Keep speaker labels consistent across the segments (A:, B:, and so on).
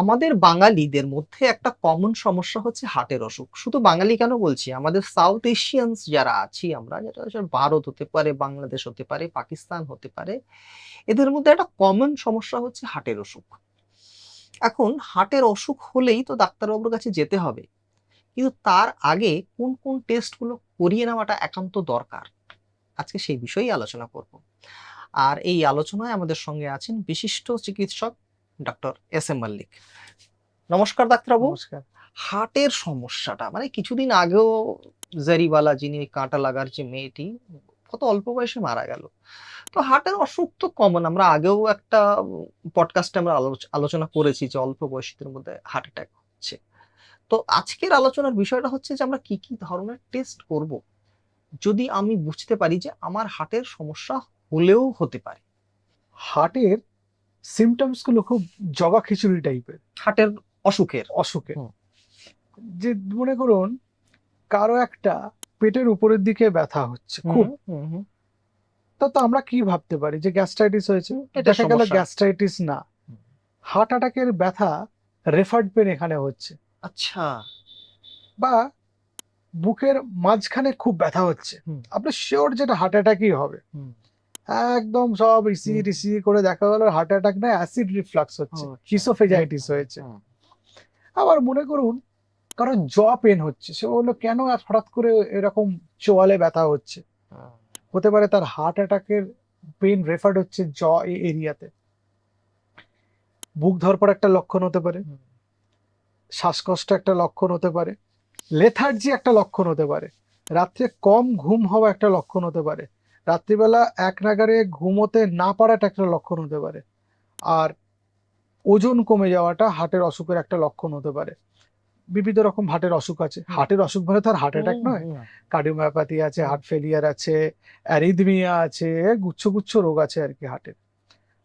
A: আমাদের বাঙালিদের মধ্যে একটা কমন সমস্যা হচ্ছে হার্টের অসুখ। শুধু বাঙালি কেন বলছি? আমাদের সাউথ এশিয়ানস যারা আছি আমরা, যেটা ভারত হতে পারে, বাংলাদেশ হতে পারে, পাকিস্তান হতে পারে, এদের মধ্যে একটা কমন সমস্যা হচ্ছে হার্টের অসুখ। এখন হার্টের অসুখ হলেই তো ডাক্তারবাবুর কাছে যেতে হবে। কিন্তু তার আগে কোন কোন টেস্টগুলো করিয়ে নেওয়াটা একান্ত দরকার? আজকে সেই বিষয়েই আলোচনা করব। আর এই আলোচনায় আমাদের সঙ্গে আছেন বিশিষ্ট চিকিৎসক ডক্টর এস এম মল্লিক নমস্কার ডাক্তারবাবু
B: নমস্কার।
A: হার্টের সমস্যাটা মানে কিছুদিন আগেও জারিওয়ালা যিনি কাঁটা লাগার যে মেয়েটি কত অল্প বয়সে মারা গেল। তো হার্টের অসুখ তো কমন আমরা আগেও একটা পডকাস্টে আমরা আলোচ- আলোচনা করেছি যে অল্প বয়সীদের মধ্যে হার্ট অ্যাটাক হচ্ছে। তো আজকের আলোচনার বিষয়টা হচ্ছে যে আমরা কি কি ধরনের টেস্ট করব যদি আমি বুঝতে পারি যে আমার হার্টের সমস্যা হলেও হতে পারে।
B: হার্টের সিমটমসগুলো খুব জগা খিচুড়ি টাইপের
A: হার্টের অসুখের।
B: অসুখে
A: হুম।
B: যে মনে করুন কারও একটা পেটের উপরের দিকে ব্যথা হচ্ছে খুব। তা তো আমরা কি ভাবতে পারি যে গ্যাস্ট্রাইটিস হয়েছে?
A: এটা
B: দেখা গেল গ্যাস্ট্রাইটিস না। হার্ট অ্যাটাকের ব্যথা রেফার্ড পেন এখানে হচ্ছে।
A: আচ্ছা।
B: বা বুকের মাঝখানে খুব ব্যথা হচ্ছে।
A: হুম।
B: আপনি শিওর যেটা হার্ট অ্যাটাকই হবে। একদম সব ইসি। টিসি করে দেখা গেল হার্ট অ্যাটাক না অ্যাসিড রিফ্লাক্স হচ্ছে
A: ও, আচ্ছা।
B: হিসোফেজাইটিস হয়েছে। আবার মনে করুন কারণ জ পেন হচ্ছে সে বলল কেন হঠাৎ করে এরকম চোয়ালে ব্যথা হচ্ছে? হতে পারে তার হার্ট অ্যাটাকের পেন রেফার্ড হচ্ছে জ এরিয়াতে বুক ধরপর একটা লক্ষণ হতে পারে। শ্বাসকষ্ট একটা লক্ষণ হতে পারে। লেথার্জি একটা লক্ষণ হতে পারে। রাত্রে কম ঘুম হওয়া একটা লক্ষণ হতে পারে। রাত্রিবেলা এক নাগারে ঘুমোতে না পারাটা একটা লক্ষণ হতে পারে। আর ওজন কমে যাওয়াটা হার্টের অসুখের একটা লক্ষণ হতে পারে। বিভিন্ন রকম হার্টের অসুখ আছে। হার্টের অসুখ মানে তো আর হার্ট অ্যাটাক নয়। কার্ডিওমায়োপ্যাথি আছে হার্ট ফেলিয়ার আছে অ্যারিদমিয়া আছে গুচ্ছ গুচ্ছ রোগ আছে আর কি হার্টের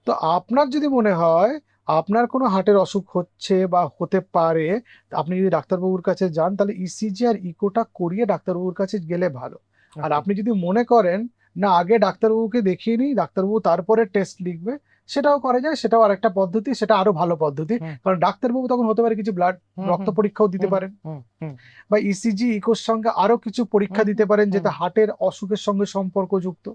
B: তো আপনার যদি মনে হয় আপনার কোনো হার্টের অসুখ হচ্ছে বা হতে পারে আপনি যদি ডাক্তারবাবুর কাছে যান তাহলে ইসিজি আর ইকোটা করিয়ে ডাক্তারবাবুর কাছে গেলে ভালো। আর
A: আচ্ছা।
B: আপনি যদি মনে করেন না আগে ডাক্তারবাবুকে দেখিয়ে নিই ডাক্তারবাবু তারপরে টেস্ট লিখবে সেটাও করা যায় সেটাও আরেকটা পদ্ধতি সেটা আরও ভালো পদ্ধতি। কারণ ডাক্তারবাবু তখন হতে পারে কিছু ব্লাড রক্ত পরীক্ষাও দিতে পারেন। বা ইসিজি ইকোর সঙ্গে আরও কিছু পরীক্ষা দিতে পারেন যেটা হার্টের অসুখের সঙ্গে সম্পর্কযুক্ত।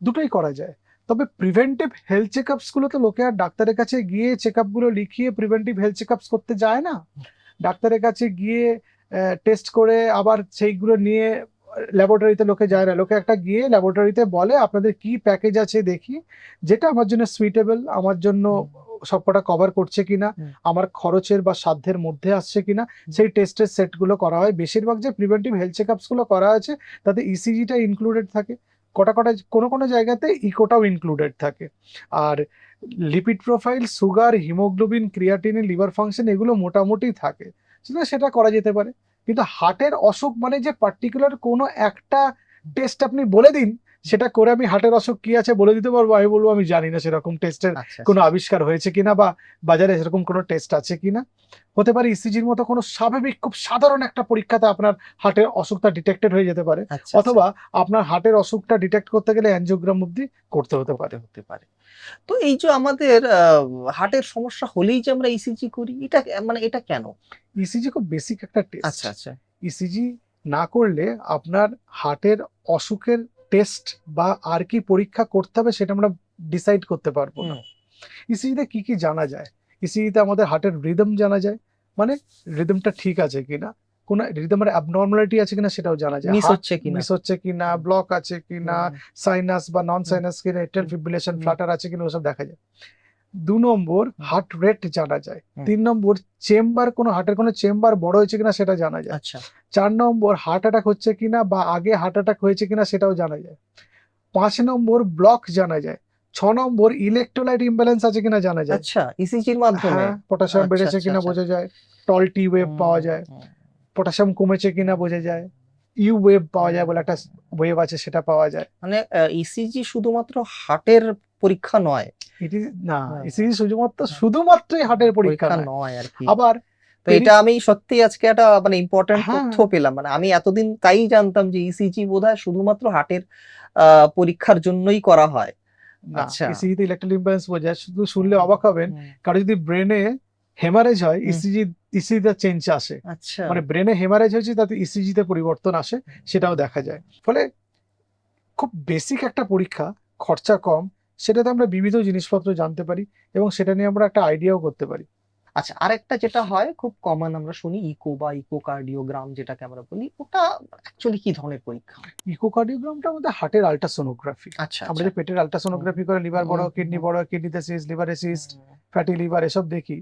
B: দুটোই করা যায়। তবে প্রিভেন্টিভ হেলথ চেকআপসগুলো তো লোকে আর ডাক্তারের কাছে গিয়ে চেকআপগুলো লিখিয়ে প্রিভেন্টিভ হেলথ চেকআপস করতে যায় না। ডাক্তারের কাছে গিয়ে টেস্ট করে আবার সেইগুলো নিয়ে ল্যাবরেটরিতে লোকে যায় না। লোকে একটা গিয়ে ল্যাবরেটরিতে বলে আপনাদের কি প্যাকেজ আছে দেখি? যেটা আমার জন্য সুইটেবল আমার জন্য সবকটা কভার করছে কিনা আমার খরচের বা সাধ্যের মধ্যে আসছে কিনা সেই টেস্টের সেটগুলো করা হয়। বেশিরভাগ যে প্রিভেন্টিভ হেলথ চেকআপসগুলো করা আছে তাতে ইসিজিটা ইনক্লুডেড থাকে। কটা কটা কোনো কোনো জায়গাতে ইকোটাও ইনক্লুডেড থাকে। আর lipid profile sugar haemoglobin creatinine liver function এগুলো মোটামুটি থাকে। সেটা করা যেতে পারে। কিন্তু হার্টের অসুখ মানে যে পার্টিকুলার কোনো একটা টেস্ট আপনি বলে দিন সেটা করে আমি হার্টের অসুখ কি আছে বলে দিতে পারব? আমি বলব আমি জানি না সেরকম টেস্টের
A: আচ্ছা,
B: কোনো আবিষ্কার হয়েছে কিনা বা বাজারে সেরকম কোনো টেস্ট আছে কিনা? হতে পারে ইসিজির মতো কোনো স্বাভাবিক খুব সাধারণ একটা পরীক্ষাতে আপনার হার্টের অসুখটা ডিটেক্টেড হয়ে যেতে পারে।
A: আচ্ছা,
B: অথবা আপনার হার্টের অসুখটা ডিটেক্ট করতে গেলে অ্যানজিওগ্রাম অব্দি করতে হতে পারে।
A: হতে পারে। তো এই যে আমাদের হার্টের সমস্যা হলেই যে আমরা ইসিজি করি এটা মানে এটা কেন?
B: ইসিজি খুব বেসিক একটা টেস্ট
A: আচ্ছা আচ্ছা।
B: ইসিজি না করলে আপনার হার্টের অসুখের টেস্ট বা আর কি পরীক্ষা করতে হবে সেটা আমরা ডিসাইড করতে পারব না। ইসিজিতে কি কি জানা যায়? ইসিজিতে আমাদের হার্টের রিদম জানা যায়। মানে রিদমটা ঠিক আছে কিনা কোন রিদমের অ্যাবনর্মালিটি আছে কিনা সেটাও জানা যায়।
A: মিস হচ্ছে কিনা
B: মিস হচ্ছে কিনা ব্লক আছে কিনা সাইনাস বা নন সাইনাস কিনা এটার। ফিব্রিলেশন। ফ্লাটার আছে কিনা ওসব দেখা যায়। দু নম্বর হার্ট রেট জানা যায়। তিন নম্বর চেম্বার কোনো হার্টের কোনো চেম্বার বড় হয়েছে কিনা সেটা জানা যায়।
A: আচ্ছা।
B: চার নম্বর হার্ট অ্যাটাক হচ্ছে কিনা বা আগে হার্ট অ্যাটাক হয়েছে কিনা সেটাও জানা যায়। পাঁচ নম্বর ব্লক জানা যায়। ছ নম্বর ইলেকট্রোলাইট ইমব্যালেন্স আছে কিনা জানা যায়।
A: আচ্ছা ইসিজির মাধ্যমে।
B: হ্যাঁ পটাশিয়াম
A: আচ্ছা,
B: বেড়েছে
A: আচ্ছা,
B: কিনা। বোঝা যায়। টল টি ওয়েভ পাওয়া যায়। পটাশিয়াম কমেছে কিনা বোঝা যায়। ইউ ওয়েভ পাওয়া যায় বলে একটা ওয়েভ আছে সেটা পাওয়া যায়।
A: মানে ইসিজি শুধুমাত্র হার্টের পরীক্ষা নয়
B: না
A: হ্যাঁ।
B: ইসিজি শুধুমাত্র হার্টের পরীক্ষা নয়।
A: নয় আর কি
B: আবার
A: তো এটা আমি সত্যি আজকে একটা মানে ইম্পর্টেন্ট
B: হ্যাঁ।
A: তথ্য পেলাম মানে আমি এতদিন তাই জানতাম যে ইসিজি বোধহয় শুধুমাত্র হার্টের পরীক্ষার জন্যই করা হয় আচ্ছা।
B: ইসিজিতে যায় শুধু শুনলে অবাক হবেন
A: হুম,
B: কারও যদি ব্রেনে হেমারেজ হয়। ইসিজি ইসিজিতে চেঞ্জ আসে
A: আচ্ছা
B: মানে ব্রেনে হেমারেজ হয়েছে তাতে ইসিজিতে পরিবর্তন আসে সেটাও দেখা যায় ফলে খুব বেসিক একটা পরীক্ষা খরচা কম সেটাতে আমরা বিবিধ জিনিসপত্র জানতে পারি এবং সেটা নিয়ে আমরা একটা আইডিয়াও করতে পারি।
A: আচ্ছা আরেকটা যেটা হয় খুব কমন আমরা শুনি ইকো বা ইকো ইকোকার্ডিওগ্রাম যেটাকে আমরা বলি ওটা অ্যাকচুয়ালি কি ধরনের পরীক্ষা?
B: ইকোকার্ডিওগ্রামটা আমাদের হার্টের আল্ট্রাসোনোগ্রাফি
A: আচ্ছা
B: আমরা যে পেটের আল্ট্রাসোনোগ্রাফি করে লিভার বড় কিডনি। বড় কিডনিতে সিস্ট লিভারে সিস্ট ফ্যাটি লিভার এসব দেখি।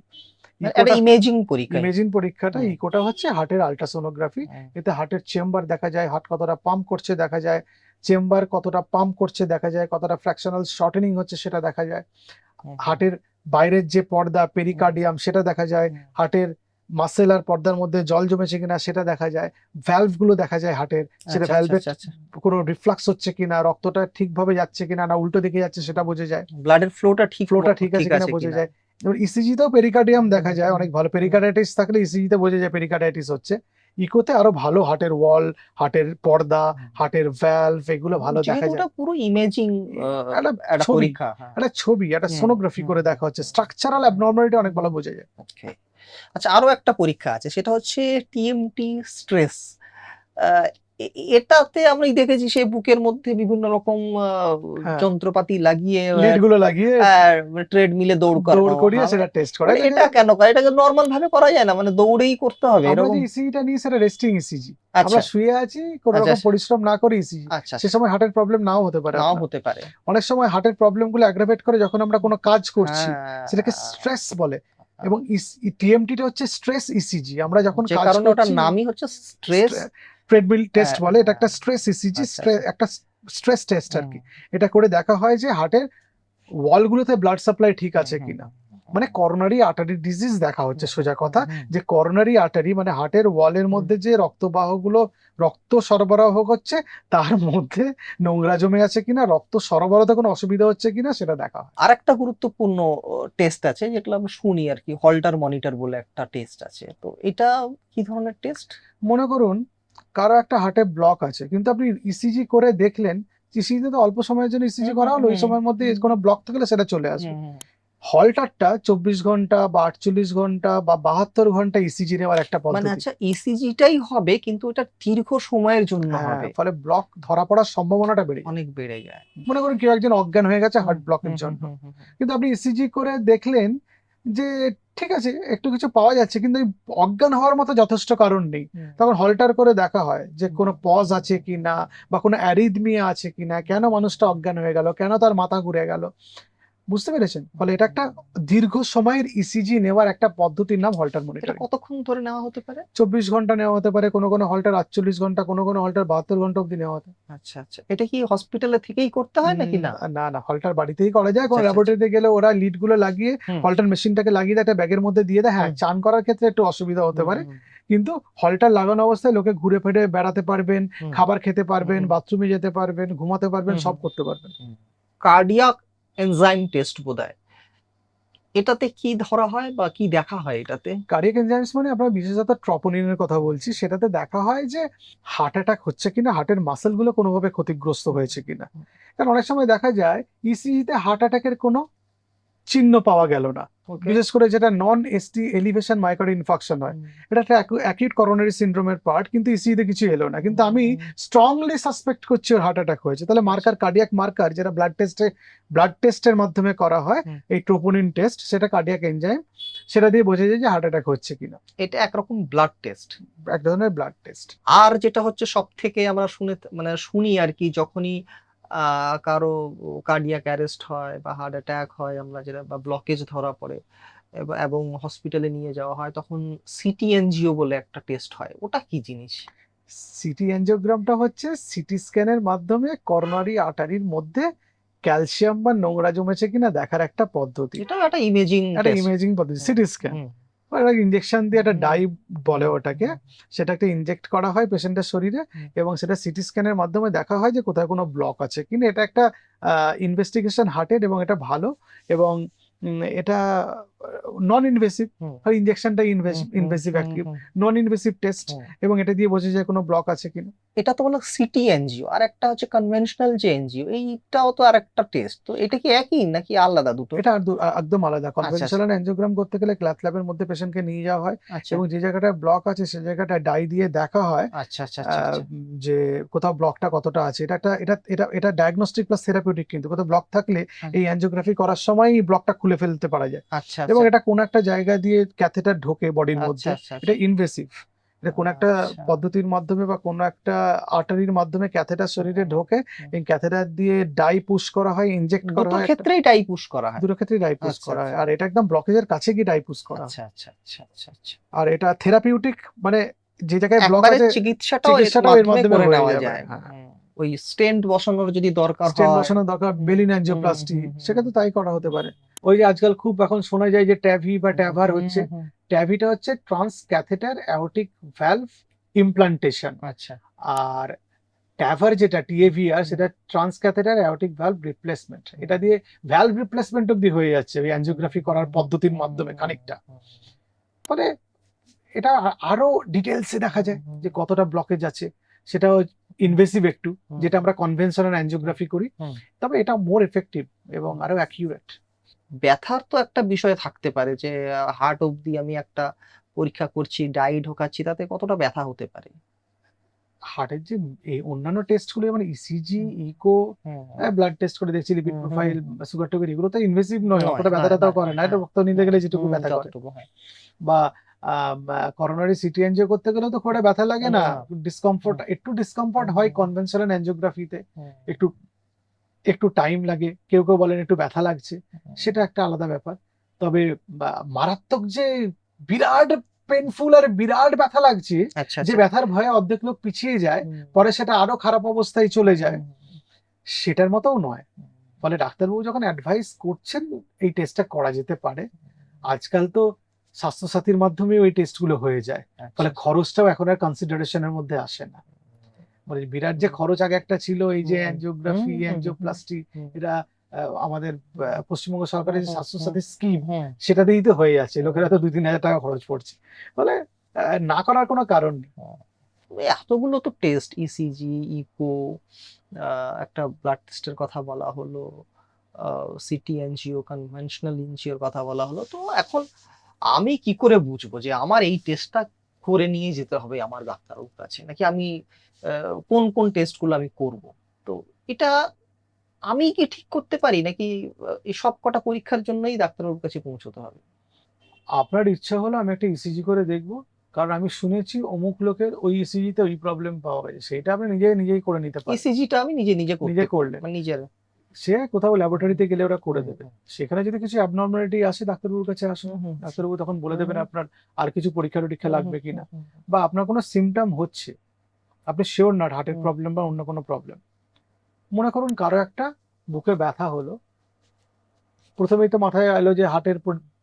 A: মানে ইমেজিং পরীক্ষা।
B: ইমেজিন পরীক্ষাটা ইকোটা হচ্ছে হার্টের আল্ট্রাসোনোগ্রাফি এতে হার্টের চেম্বার দেখা যায় হার্ট কতটা পাম্প করছে দেখা যায় চেম্বার কতটা পাম্প করছে দেখা যায় কতটা ফ্র্যাকশনাল শর্টেনিং হচ্ছে সেটা দেখা যায়।
A: হুম,
B: হার্টের বাইরের যে পর্দা পেরিকার্ডিয়াম সেটা দেখা যায়
A: হুম,
B: হার্টের মাসেল আর পর্দার মধ্যে জল জমেছে কিনা সেটা দেখা যায় ভ্যালভগুলো দেখা যায় হার্টের সেটা
A: আচ্ছা,
B: ভ্যালভের
A: আচ্ছা, আচ্ছা।
B: কোনো রিফ্লাক্স হচ্ছে কিনা রক্তটা ঠিকভাবে যাচ্ছে কিনা না উল্টো দিকে যাচ্ছে সেটা বোঝা যায়।
A: ব্লাডের ফ্লোটা ঠিক
B: ফ্লোটা ঠিক আছে কিনা বোঝা যায়। এবার ইসিজিতেও পেরিকার্ডিয়াম দেখা যায় অনেক ভালো। পেরিকার্ডাইটিস থাকলে ইসিজিতে বোঝা যায় পেরিকার্ডাইটিস হচ্ছে। ইকোতে আরও ভালো হার্টের ওয়াল হাটের পর্দা হাটের ভ্যালভ এগুলো ভালো দেখা যায়।
A: পুরো ইমেজিং
B: একটা
A: পরীক্ষা হ্যাঁ।
B: একটা ছবি একটা সোনোগ্রাফি করে দেখা হচ্ছে। স্ট্রাকচারাল অ্যাবনর্মালিটি অনেক ভালো বোঝা যায়।
A: আচ্ছা আরও একটা পরীক্ষা আছে সেটা হচ্ছে টিএমটি স্ট্রেস এটাতে আমি দেখেছি সেই বুকের মধ্যে বিভিন্ন রকম
B: হ্যাঁ।
A: যন্ত্রপাতি লাগিয়ে
B: লিডগুলো লাগিয়ে
A: ট্রেডমিলে দৌড় করানো
B: দৌড় করিয়ে সেটা টেস্ট করা।
A: মানে এটা কেন করে? এটাকে নর্মাল ভাবে করা যায় না? মানে দৌড়েই করতে হবে
B: আমরা
A: এরকম?
B: ইসিজিটা নিই সেটা রেস্টিং ইসিজি
A: আচ্ছা।
B: আমরা শুয়ে আছি কোনো
A: আচ্ছা,
B: রকম
A: আচ্ছা।
B: পরিশ্রম না করে ইসিজি সে সময় হার্টের প্রবলেম নাও হতে পারে
A: নাও হতে পারে।
B: অনেক সময় হার্টের প্রবলেমগুলো অ্যাগ্রাভেট করে যখন আমরা কোনো কাজ করছি
A: হ্যাঁ।
B: সেটাকে স্ট্রেস বলে। এবং টিএমটিটা হচ্ছে স্ট্রেস ইসিজি আমরা যখন কাজ
A: কারণে ওটার নামই হচ্ছে স্ট্রেস
B: ট্রেডমিল টেস্ট
A: হ্যাঁ,
B: বলে এটা একটা। স্ট্রেস ইসিজি
A: আচ্ছা,
B: একটা স্ট্রেস টেস্ট আর কি। এটা করে দেখা হয় যে হার্টের ওয়ালগুলোতে ব্লাড সাপ্লাই ঠিক আছে কিনা। মানে করোনারি আর্টারি ডিজিজ দেখা হচ্ছে সোজা কথা। যে করোনারি আর্টারি মানে হার্টের ওয়ালের মধ্যে যে রক্তবাহগুলো রক্ত সরবরাহ হচ্ছে তার মধ্যে নোংরা জমে আছে কিনা রক্ত সরবরাহতে কোনো অসুবিধা হচ্ছে কিনা সেটা দেখা হয়।
A: আর একটা গুরুত্বপূর্ণ টেস্ট আছে যেগুলো আমরা শুনি আর কি হল্টার মনিটর বলে একটা টেস্ট আছে। তো এটা কি ধরনের টেস্ট
B: মনে করুন কারও একটা হার্টে ব্লক আছে। কিন্তু আপনি ইসিজি করে দেখলেন ইসিজিতে তো অল্প সময়ের জন্য ইসিজি করা হলো ওই সময়ের মধ্যে কোনো ব্লক থাকলে সেটা চলে আসবে। হলটারটা চব্বিশ ঘণ্টা বা আটচল্লিশ ঘণ্টা বা বাহাত্তর ঘণ্টা ইসিজি নেওয়ার একটা
A: মানে
B: পদ্ধতি।
A: আচ্ছা ইসিজিটাই হবে কিন্তু এটা দীর্ঘ সময়ের জন্য
B: হ্যাঁ,
A: হবে।
B: ফলে ব্লক ধরা পড়ার সম্ভাবনাটা বেড়ে।
A: অনেক বেড়ে যায়।
B: মনে করুন কেউ একজন অজ্ঞান হয়ে গেছে হার্ট ব্লকের জন্য। কিন্তু আপনি ইসিজি করে দেখলেন যে ঠিক আছে একটু কিছু পাওয়া যাচ্ছে কিন্তু অজ্ঞান হওয়ার মতো যথেষ্ট কারণ নেই। তখন হলটার করে দেখা হয় যে কোনো পজ আছে কি না বা কোনো অ্যারিদমিয়া আছে কি না কেন মানুষটা অজ্ঞান হয়ে গেল কেন তার মাথা ঘুরে গেল? বুঝতে পেরেছেন? ফলে এটা একটা দীর্ঘ সময়ের ইসিজি নেওয়ার একটা পদ্ধতির নাম হল্টার
A: এটা কতক্ষণ ধরে নেওয়া হতে পারে?
B: চব্বিশ ঘণ্টা নেওয়া হতে পারে কোনো কোনো হল্টার আটচল্লিশ ঘণ্টা কোনো কোনো হল্টার বাহাত্তর ঘণ্টা অব্দি নেওয়া হতে
A: আচ্ছা আচ্ছা। এটা কি হসপিটালে থেকেই করতে হয় নাকি না?
B: না না হল্টার বাড়িতেই করা যায়। কোনো
A: আচ্ছা, আচ্ছা,
B: ল্যাবরেটরিতে গেলে ওরা লিডগুলো লাগিয়ে। হল্টার মেশিনটাকে লাগিয়ে দেয় একটা ব্যাগের মধ্যে দিয়ে দেয়। হ্যাঁ চান করার ক্ষেত্রে একটু অসুবিধা হতে পারে। কিন্তু হলটার লাগানো অবস্থায় লোকে ঘুরে ফিরে বেড়াতে পারবেন খাবার খেতে পারবেন বাথরুমে যেতে পারবেন ঘুমাতে পারবেন সব করতে পারবেন।
A: কার্ডিয়াক এনজাইম টেস্ট বোধহয়। এটাতে কি ধরা হয় বা কি দেখা হয় এটাতে?
B: কার্ডিয়াক এনজাইমস মানে আমরা বিশেষত ট্রপোনিনের কথা বলছি সেটাতে দেখা হয় যে হার্ট অ্যাটাক হচ্ছে কিনা হার্টের মাসেলগুলো কোনোভাবে ক্ষতিগ্রস্ত হয়েছে কিনা। কারণ অনেক সময় দেখা যায় ইসিজিতে হার্ট অ্যাটাকের কোনো চিহ্ন পাওয়া গেল না। বিশেষ করে যেটা non ST elevation micro infarction হয় এটা একটা অ্যাকিউট করোনারি সিনড্রোমের পার্ট কিন্তু ইসিজিতে কিছু এলো না। কিন্তু আমি স্ট্রংলি সাসপেক্ট করছি ওর হার্ট অ্যাটাক হয়েছে। তাহলে মার্কার কার্ডিয়াক মার্কার যেটা ব্লাড টেস্টে ব্লাড টেস্টের মাধ্যমে করা হয় এই ট্রোপোনিন টেস্ট সেটা কার্ডিয়াক এনজাইম সেটা দিয়ে বোঝা যায় যে হার্ট অ্যাটাক হচ্ছে কিনা।
A: এটা একরকম ব্লাড টেস্ট
B: এক ধরনের ব্লাড টেস্ট
A: আর যেটা হচ্ছে সব থেকে আমরা শুনে মানে শুনি আর কি যখনই কারও কার্ডিয়াক অ্যারেস্ট হয় বা হার্ট অ্যাটাক হয় আমরা যেটা বা ব্লকেজ ধরা পড়ে এবং হসপিটালে নিয়ে যাওয়া হয় তখন সিটি এনজিও বলে একটা টেস্ট হয়। ওটা কি জিনিস?
B: সিটি এনজিওগ্রামটা হচ্ছে সিটি স্ক্যানের মাধ্যমে করোনারি আর্টারির মধ্যে ক্যালসিয়াম বা নোংরা জমেছে কিনা দেখার একটা পদ্ধতি।
A: এটা একটা ইমেজিং
B: একটা ইমেজিং পদ্ধতি সিটি স্ক্যান ইঞ্জেকশন দিয়ে একটা। ডাই বলে ওটাকে। সেটা একটা ইনজেক্ট করা হয় পেশেন্টের শরীরে এবং সেটা সিটি স্ক্যানের মাধ্যমে দেখা হয় যে কোথায় কোনো ব্লক আছে। কিন্তু এটা একটা ইনভেস্টিগেশন হার্টেড এবং এটা ভালো এবং এটা non invasive. ইনজেকশনটা invasive active non invasive test এবং এটা দিয়ে বোঝা যায় কোনো ব্লক আছে কিনা।
A: এটা তো বলো সিটি এনজিও আর একটা হচ্ছে কনভেনশনাল যে এনজিও এইটাও তো আর একটা টেস্ট তো এটা কি একই নাকি আলাদা দুটো?
B: এটা একদম আলাদা। কনভেনশনাল অ্যাঞ্জিওগ্রাম করতে গেলে ক্ল্যাথ ল্যাবের মধ্যে পেশেন্টকে নিয়ে যাওয়া হয়
A: আচ্ছা।
B: এবং যে জায়গাটায় ব্লক আছে সেই জায়গাটায় ডাই দিয়ে দেখা হয়
A: আচ্ছা আচ্ছা আচ্ছা আচ্ছা।
B: যে কোথাও ব্লকটা কতটা আছে। এটা একটা এটা এটা এটা ডায়াগনস্টিক প্লাস থেরাপিউটিক কিন্তু কোথাও ব্লক থাকলে এই অ্যাঞ্জিওগ্রাফি করার সময় ব্লকটা খুলে ফেলতে পারা যায়।
A: আচ্ছা
B: এবং
A: আচ্ছা।
B: এটা কোন একটা জায়গা দিয়ে ক্যাথেটার ঢোকে বডির
A: আচ্ছা
B: মধ্যে
A: আচ্ছা
B: এটা ইনভেসিভ এটা কোন একটা। পদ্ধতির মাধ্যমে বা কোন একটা আর্টারির মাধ্যমে ক্যাথেটার শরীরে ঢোকে এই ক্যাথেটার দিয়ে ডাই পুশ করা হয় ইনজেক্ট করা
A: দুটো
B: হয়
A: ক্ষেত্রেই টাই পুশ করা হয়।
B: দুটো ক্ষেত্রে ডাই পুশ করা হয়। আর এটা একদম ব্লকেজের কাছে গিয়ে ডাই পুশ করা
A: আচ্ছা আচ্ছা আচ্ছা আচ্ছা
B: আর এটা থেরাপিউটিক মানে যে জায়গায় ব্লক আছে
A: চিকিৎসাটাও এর
B: চিকিৎসাটাও এর
A: মাধ্যমে করে নেওয়া যায়।
B: হ্যাঁ।
A: ওই স্টেন্ট বসানোর যদি দরকার হয়।
B: বসানো দরকার বেলিন সেটা তো তাই করা হতে পারে। ওই যে আজকাল খুব এখন শোনা যায় যে ট্যাভি বা ট্যাভার হচ্ছে ট্যাভিটা হচ্ছে trans catheter aortic valve implantation
A: আচ্ছা।
B: আর ট্যাভার যেটা টিএভিআর সেটা trans catheter aortic valve replacement এটা দিয়ে ভ্যালভ রিপ্লেসমেন্ট অব্দি হয়ে যাচ্ছে ওই অ্যাঞ্জিওগ্রাফি করার পদ্ধতির মাধ্যমে খানিকটা। ফলে এটা আরও ডিটেলসে দেখা যায় যে কতটা ব্লকেজ আছে সেটা ইনভেসিভ একটু যেটা আমরা কনভেনশনাল অ্যাঞ্জিওগ্রাফি করি। তবে এটা মোর এফেক্টিভ এবং আরও অ্যাকিউরেট
A: ব্যথার তো একটা বিষয় থাকতে পারে যে হার্ট অবধি আমি একটা পরীক্ষা করছি ডাই ঢোকাচ্ছি তাতে কতটা ব্যথা হতে পারে
B: হার্টের যে এই অন্যান্য টেস্টগুলো যেমন ইসিজি ইকো ব্লাড টেস্ট করে দেখছি লিপিড প্রোফাইল সুগার টুগার এগুলো তো ইনভেসিভ নয় অতটা ব্যথা
A: নয়,
B: করে না এটা
A: হ্যাঁ।
B: রক্ত নিতে গেলে যেটুকু ব্যথা করে
A: হয়।
B: বা করোনারি সিটি এনজিও করতে গেলেও তো খুব ব্যথা লাগে না। ডিসকমফোর্ট একটু ডিসকমফোর্ট হয়। কনভেনশনাল অ্যাঞ্জিওগ্রাফিতে
A: হুম,
B: একটু একটু টাইম লাগে কেউ কেউ বলেন একটু ব্যথা লাগছে সেটা একটা আলাদা ব্যাপার। তবে মারাত্মক যে বিরাট পেনফুল আর বিরাট ব্যথা লাগছে
A: আচ্ছা
B: যে
A: আচ্ছা।
B: ব্যথার ভয়ে অর্ধেক লোক পিছিয়ে যায় পরে সেটা আরও খারাপ অবস্থায় চলে যায় সেটার মতোও নয়। ফলে ডাক্তারবাবু যখন অ্যাডভাইস করছেন এই টেস্টটা করা যেতে পারে। আজকাল তো স্বাস্থ্যসাথীর মাধ্যমে ওই টেস্টগুলো হয়ে যায়। ফলে
A: আচ্ছা,
B: খরচটাও এখন আর কনসিডারেশনের মধ্যে আসে না। মানে বিরাট যে খরচ আগে একটা ছিল এই যে
A: হুম,
B: অ্যাঞ্জিওপ্লাস্টি এটা আমাদের পশ্চিমবঙ্গ সরকারের যে
A: হুম,
B: স্বাস্থ্যসাথী স্কিম সেটা দিয়েই তো হয়ে যাচ্ছে। লোকেরা তো দুই তিন হাজার টাকা খরচ পড়ছে ফলে না করার কোনো কারণ নেই।
A: এতগুলো তো টেস্ট ইসিজি ইকো একটা ব্লাড টেস্টের কথা বলা হলো সিটি এনজিও কনভেনশনাল এনজিওর কথা বলা হলো। তো এখন আমি কি করে বুঝব যে আমার এই টেস্টটা করে নিয়ে যেতে হবে আমার ডাক্তারবাবুর কাছে? নাকি আমি কোন কোন টেস্টগুলো আমি করব? তো এটা আমি কি ঠিক করতে পারি? নাকি এই সব কটা পরীক্ষার জন্যই ডাক্তারবাবুর কাছে পৌঁছতে হবে?
B: আপনার ইচ্ছা হলো আমি একটা ইসিজি করে দেখব কারণ আমি শুনেছি অমুক লোকের ওই ইসিজিতে ওই প্রবলেম পাওয়া গেছে। সেটা আপনি নিজে নিজেই করে নিতে পারেন।
A: ইসিজিটা আমি নিজে নিজে করতে
B: নিজে করলেন
A: মানে নিজের।
B: সে কোথাও ল্যাবরেটরিতে গেলে ওরা করে দেবে। সেখানে যদি কিছু অ্যাবনর্মালিটি আসে ডাক্তারবাবুর কাছে আসুন। ডাক্তারবাবু তখন বলে দেবেন। আপনার আর কিছু পরীক্ষা টরীক্ষা লাগবে কিনা। বা আপনার কোনো সিমটম হচ্ছে। আপনি শিওর না হার্টের প্রবলেম বা অন্য কোনো প্রবলেম মনে করুন কারও একটা বুকে ব্যথা হলো প্রথমেই তো মাথায় এলো যে হার্টের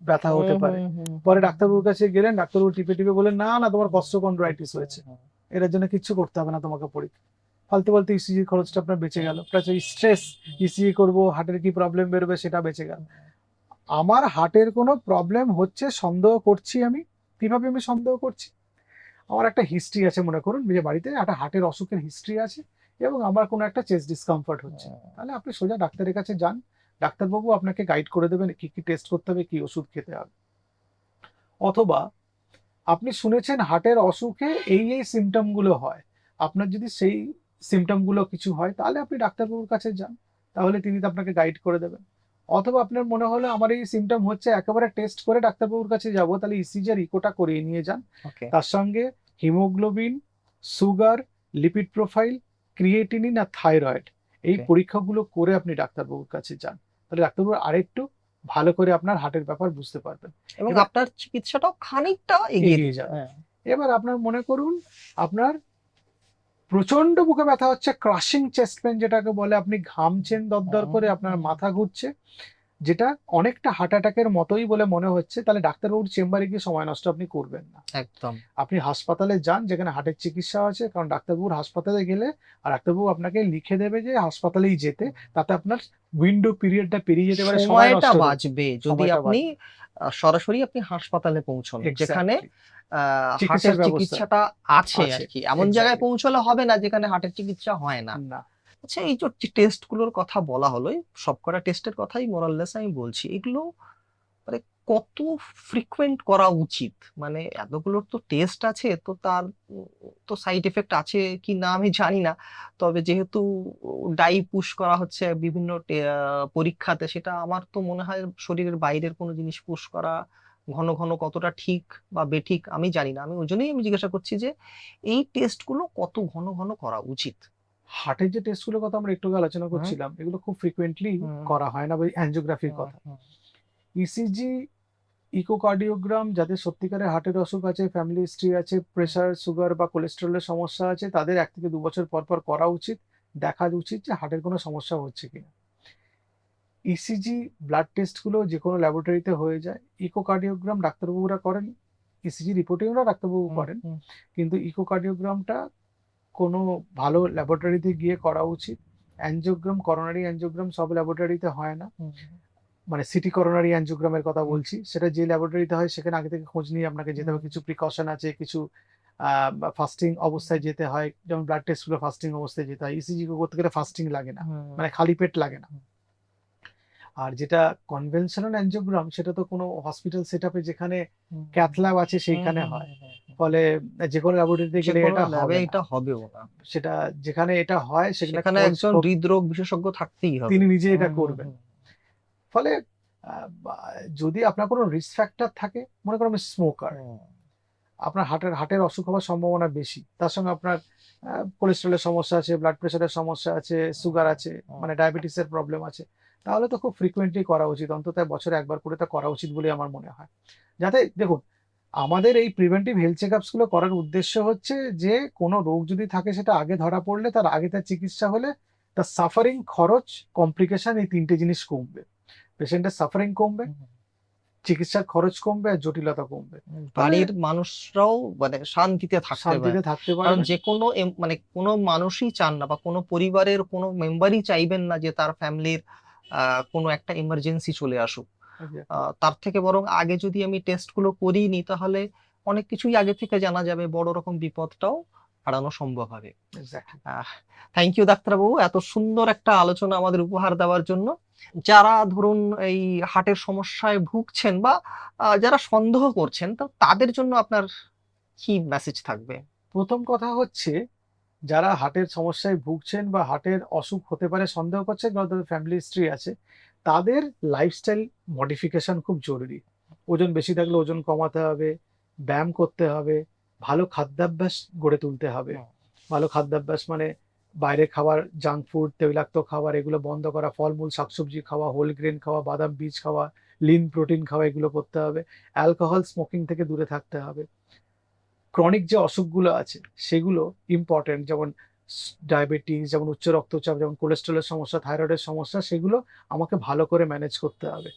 B: ব্যথা হতে পারে। পরে ডাক্তারবাবুর কাছে গেলেন ডাক্তারবাবু টিপে টিপে বলেন না না তোমার কস্টোকন্ড্রাইটিস হয়েছে। এটার জন্য কিচ্ছু করতে হবে না তোমাকে পরীক্ষা। ফালতু ফালতু ইসিজি খরচটা আপনার বেঁচে গেল। প্লাস ওই স্ট্রেস ইসিজি করব হার্টের কি প্রবলেম বেরোবে সেটা বেঁচে গেল। আমার হার্টের কোনো প্রবলেম হচ্ছে সন্দেহ করছি আমি। কীভাবে আমি সন্দেহ করছি? আমার একটা হিস্ট্রি আছে মনে করুন যে বাড়িতে একটা হার্টের অসুখের হিস্ট্রি আছে এবং আমার কোনো একটা চেস্ট ডিসকমফর্ট হচ্ছে। তাহলে আপনি সোজা ডাক্তারের কাছে যান ডাক্তারবাবু আপনাকে গাইড করে দেবেন কি কি টেস্ট করতে হবে কি ওষুধ খেতে হবে। অথবা আপনি শুনেছেন হার্টের অসুখে এই এই সিমটমগুলো হয়। আপনার যদি সেই সিমটমগুলো কিছু হয় তাহলে আপনি ডাক্তারবাবুর কাছে যান তাহলে তিনি তো আপনাকে গাইড করে দেবেন। অথবা আপনার মনে হলো আমার এই সিমটম হচ্ছে একেবারে টেস্ট করে ডাক্তারবাবুর কাছে যাব তাহলে ইসিজি আর ইকোটা করিয়ে নিয়ে যান তার সঙ্গে haemoglobin sugar lipid profile creatinine আর থাইরয়েড এই পরীক্ষাগুলো করে আপনি ডাক্তারবাবুর কাছে যান তাহলে ডাক্তারবাবু আরেকটু ভালো করে আপনার হার্টের ব্যাপার বুঝতে পারবেন
A: এবং আপনার চিকিৎসাটাও খানিকটা এগিয়ে।
B: যাবে।
A: হ্যাঁ।
B: এবার আপনার মনে করুন আপনার প্রচণ্ড বুকে ব্যথা হচ্ছে ক্রাশিং চেস্ট পেন যেটাকে বলে আপনি ঘামছেন দরদর করে আপনার মাথা ঘুরছে যেটা অনেকটা হার্ট অ্যাটাকের মতোই বলে মনে হচ্ছে তাহলে ডাক্তারবাবুর চেম্বারে গিয়ে সময় নষ্ট আপনি করবেন না।
A: একদম।
B: আপনি হাসপাতালে যান যেখানে হার্টের চিকিৎসা আছে কারণ ডাক্তারবাবুর হাসপাতালে গেলে আর ডাক্তারবাবু আপনাকে লিখে দেবে যে হাসপাতালেই যেতে তাতে আপনার উইন্ডো পিরিয়ডটা পেরিয়ে যেতে পারে
A: সময়টা বাঁচবে। যদি আপনি সরাসরি আপনি হাসপাতালে পৌঁছন যেখানে হার্টের চিকিৎসাটা আছে আর কি এমন জায়গায় পৌঁছলে হবে না যেখানে হার্টের চিকিৎসা হয় না। আচ্ছা এই যে টেস্টগুলোর কথা বলা হলো সবকটা টেস্টের কথাই মোরাললেস আমি বলছি এগুলো মানে কত ফ্রিকুয়েন্ট করা উচিত? মানে এতগুলোর তো টেস্ট আছে তো তার তো সাইড এফেক্ট আছে কি না আমি জানি না। তবে যেহেতু ডাই পুশ করা হচ্ছে বিভিন্ন পরীক্ষাতে সেটা আমার তো মনে হয় শরীরের বাইরের কোনো জিনিস পুশ করা ঘন ঘন কতটা ঠিক বা বেঠিক আমি জানি না। আমি ওই জন্যই আমি জিজ্ঞাসা করছি যে এই টেস্টগুলো কত ঘন ঘন করা উচিত?
B: হার্টের যে টেস্টগুলোর কথা আমরা একটু আলোচনা করছিলাম এগুলো খুব ফ্রিকোয়েন্টলি করা হয় না বা অ্যাঞ্জিওগ্রাফির কথা। ইসিজি ইকোকার্ডিওগ্রাম যাদের সত্যিকারের হার্টের অসুখ আছে ফ্যামিলি হিস্ট্রি আছে প্রেশার সুগার বা কোলেস্টেরলের সমস্যা আছে তাদের এক থেকে দু বছর পর পর করা উচিত। দেখা উচিত যে হার্টের কোনো সমস্যা হচ্ছে কিনা। ইসিজি ব্লাড টেস্টগুলো যে কোনো ল্যাবরেটরিতে হয়ে যায় ইকোকার্ডিওগ্রাম ডাক্তারবাবুরা করেন ইসিজি রিপোর্টিংরা ডাক্তারবাবু
A: হুম,
B: করেন কিন্তু ইকোকার্ডিওগ্রামটা কোনো ভালো ল্যাবরেটরিতে গিয়ে করা উচিত। অ্যাঞ্জিওগ্রাম করোনারি অ্যাঞ্জিওগ্রাম সব ল্যাবরেটরিতে হয় না। মানে সিটি করোনারি অ্যাঞ্জিওগ্রামের কথা বলছি সেটা যে ল্যাবরেটরিতে হয় সেখানে আগে থেকে খোঁজ নিয়ে আপনাকে যেতে হবে। কিছু প্রিকশন আছে কিছু ফাস্টিং অবস্থায় যেতে হয় যেমন ব্লাড টেস্টগুলো ফাস্টিং অবস্থায় যেতে হয়। ইসিজি করতে গেলে ফাস্টিং লাগে না। মানে খালি পেট লাগে না। আর যেটা কনভেনশনাল অ্যাঞ্জিওগ্রাম সেটা তো কোনো হসপিটাল সেট যেখানে
A: হুম,
B: ক্যাথ ল্যাব আছে সেইখানে হয়। ফলে যে কোনো ল্যাবরেটরিতে গেলে এটা হবে
A: এটা হবেও না।
B: সেটা যেখানে এটা হয় সেখানে
A: একজন হৃদরোগ বিশেষজ্ঞ থাকতেই হবে।
B: তিনি নিজে এটা করবেন। ফলে যদি আপনার কোনো রিস্ক ফ্যাক্টর থাকে মনে করুন স্মোকার আপনার হার্টের হার্টের অসুখ হওয়ার সম্ভাবনা বেশি তার সঙ্গে আপনার কোলেস্ট্রলের সমস্যা আছে ব্লাড প্রেশারের সমস্যা আছে সুগার আছে মানে ডায়াবেটিসের প্রবলেম আছে তাহলে তো খুব ফ্রিকুয়েন্টলি করা উচিত অন্তত বছরে একবার করে তা করা উচিত বলে আমার মনে হয়। যাতে দেখুন আমাদের এই প্রিভেন্টিভ হেলথ চেকগুলো করার উদ্দেশ্য হচ্ছে যে কোনো রোগ যদি থাকে সেটা আগে ধরা পড়লে তার আগে তার চিকিৎসা হলে তার সাফারিং খরচ কমপ্লিকেশন এই তিনটে জিনিস কমবে। পেশেন্টের সাফারিং কমবে চিকিৎসার খরচ কমবে আর জটিলতা কমবে।
A: বাড়ির মানুষরাও মানে শান্তিতে থাকতে পারে।
B: থাকতে
A: কারণ যে কোনো মানে কোনো মানুষই চান না বা কোনো পরিবারের কোনো মেম্বারই চাইবেন না যে তার ফ্যামিলির কোনো একটা এমার্জেন্সি চলে আসুক। তার থেকে বরং আগে যদি আমি টেস্টগুলো করিয়ে নিই তাহলে অনেক কিছুই আগে থেকে জানা যাবে বড় রকম বিপদটাও এড়ানো সম্ভব হবে. থ্যাংক ইউ ডাক্তারবাবু এত সুন্দর একটা আলোচনা আমাদের উপহার দেওয়ার জন্য। যারা ধরুন এই হার্টের সমস্যায় ভুগছেন বা যারা সন্দেহ করছেন তো তাদের জন্য আপনার কি মেসেজ থাকবে?
B: প্রথম কথা হচ্ছে যারা হার্টের সমস্যায় ভুগছেন বা হার্টের অসুখ হতে পারে সন্দেহ করছেন বা তাদের ফ্যামিলি হিস্ট্রি আছে তাদের লাইফস্টাইল মডিফিকেশন খুব জরুরি। ওজন বেশি থাকলে ওজন কমাতে হবে ব্যায়াম করতে হবে ভালো খাদ্যাভ্যাস গড়ে তুলতে হবে। ভালো খাদ্যাভ্যাস মানে বাইরে খাবার জাঙ্ক ফুড তৈলাক্ত খাবার এগুলো বন্ধ করা ফলমূল শাকসবজি খাওয়া হোল গ্রেন খাওয়া বাদাম বীজ খাওয়া লিন প্রোটিন খাওয়া এগুলো করতে হবে। অ্যালকোহল স্মোকিং থেকে দূরে থাকতে হবে। ক্রনিক যে অসুখগুলো আছে সেগুলো ইম্পর্টেন্ট যেমন ডায়াবেটিস যেমন উচ্চ রক্তচাপ যেমন কোলেস্ট্রলের সমস্যা থাইরয়েডের সমস্যা সেগুলো আমাকে ভালো করে ম্যানেজ করতে হবে।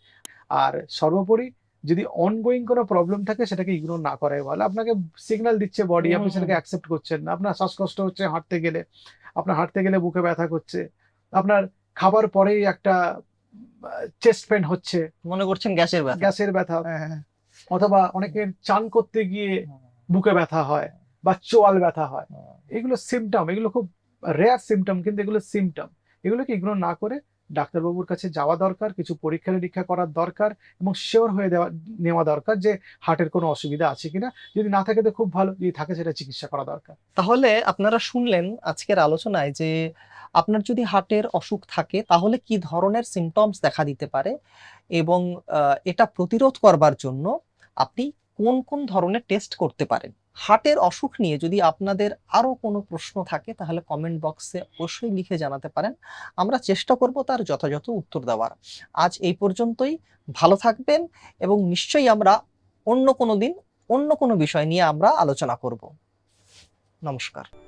B: আর সর্বোপরি যদি অনগোয়িং কোনো প্রবলেম থাকে সেটাকে ইগনোর না করাই ভালো। আপনাকে সিগন্যাল দিচ্ছে বডি আপনি সেটাকে অ্যাকসেপ্ট করছেন না। আপনার শ্বাসকষ্ট হচ্ছে হাঁটতে গেলে আপনার হাঁটতে গেলে বুকে ব্যথা করছে আপনার খাবার পরেই একটা চেস্ট পেন হচ্ছে।
A: মনে করছেন গ্যাসের ব্যথা।
B: গ্যাসের ব্যথা।
A: হ্যাঁ, হ্যাঁ,
B: অথবা অনেকের চান করতে গিয়ে বুকে ব্যথা হয় বা চোয়াল ব্যথা হয়। এগুলো সিমটম এগুলো খুব রেয়ার সিমটম কিন্তু এগুলো সিমটম এগুলোকে ইগনোর না করে ডাক্তারবাবুর কাছে যাওয়া দরকার কিছু পরীক্ষা নিরীক্ষা করার দরকার এবং শিওর হয়ে দেওয়া নেওয়া দরকার যে হার্টের কোনো অসুবিধা আছে কিনা। যদি না থাকে তো খুব ভালো যদি থাকে সেটা চিকিৎসা করা দরকার।
A: তাহলে আপনারা শুনলেন আজকের আলোচনায় যে আপনার যদি হার্টের অসুখ থাকে তাহলে কি ধরনের সিমটমস দেখা দিতে পারে এবং এটা প্রতিরোধ করবার জন্য আপনি কোন কোন ধরনের টেস্ট করতে পারেন। হার্টের অসুখ নিয়ে যদি আপনাদের আরও কোনো প্রশ্ন থাকে, তাহলে কমেন্ট বক্সে অবশ্যই লিখে জানাতে পারেন। আমরা চেষ্টা করব তার যথাযথ উত্তর দেওয়ার। আজ এই পর্যন্তই। ভালো থাকবেন এবং নিশ্চয়ই আমরা অন্য কোনো দিন অন্য কোনো বিষয় নিয়ে আমরা আলোচনা করব। নমস্কার।